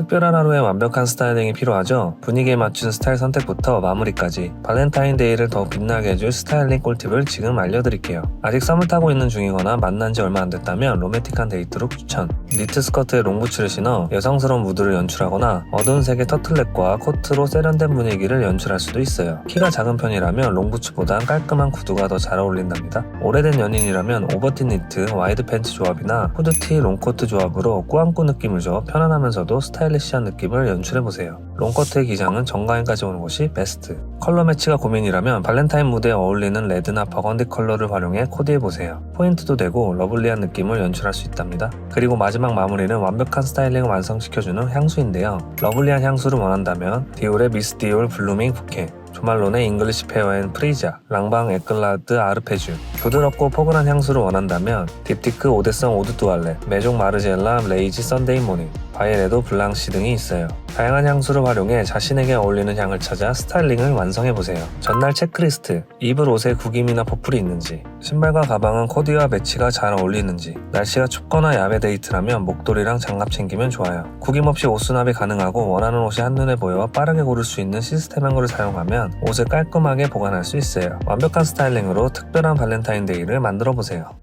특별한 하루에 완벽한 스타일링이 필요하죠. 분위기에 맞춘 스타일 선택부터 마무리까지 발렌타인데이를 더 빛나게 해줄 스타일링 꿀팁을 지금 알려드릴게요. 아직 썸을 타고 있는 중이거나 만난 지 얼마 안 됐다면 로맨틱한 데이트룩 추천. 니트 스커트에 롱부츠를 신어 여성스러운 무드를 연출하거나 어두운 색의 터틀넥과 코트로 세련된 분위기를 연출할 수도 있어요. 키가 작은 편이라면 롱부츠보단 깔끔한 구두가 더 잘 어울린답니다. 오래된 연인이라면 오버틴 니트, 와이드 팬츠 조합이나 후드티, 롱코트 조합으로 꾸안꾸 느낌을 줘 편안하면서도 스타일 리시한 느낌을 연출해보세요. 롱코트의 기장은 정가인까지 오는 것이 베스트. 컬러 매치가 고민이라면 발렌타인 무대에 어울리는 레드나 버건디 컬러를 활용해 코디해보세요. 포인트도 되고 러블리한 느낌을 연출할 수 있답니다. 그리고 마지막 마무리는 완벽한 스타일링을 완성시켜주는 향수인데요. 러블리한 향수를 원한다면 디올의 미스 디올 블루밍 부케, 조말론의 잉글리시 페어 앤 프리자, 랑방 에클라드 아르페주 부드럽고 포근한 향수를 원한다면 딥티크 오데성 오드 뚜알레, 메종 마르젤라 레이지 썬데이 모닝, 바이레도 블랑시 등이 있어요. 다양한 향수를 활용해 자신에게 어울리는 향을 찾아 스타일링을 완성해보세요. 전날 체크리스트, 입을 옷에 구김이나 퍼플이 있는지, 신발과 가방은 코디와 매치가 잘 어울리는지, 날씨가 춥거나 야외 데이트라면 목도리랑 장갑 챙기면 좋아요. 구김 없이 옷 수납이 가능하고 원하는 옷이 한눈에 보여 빠르게 고를 수 있는 시스템 행거를 사용하면 옷을 깔끔하게 보관할 수 있어요. 완벽한 스타일링으로 특별한 발렌타인데이를 만들어 보세요.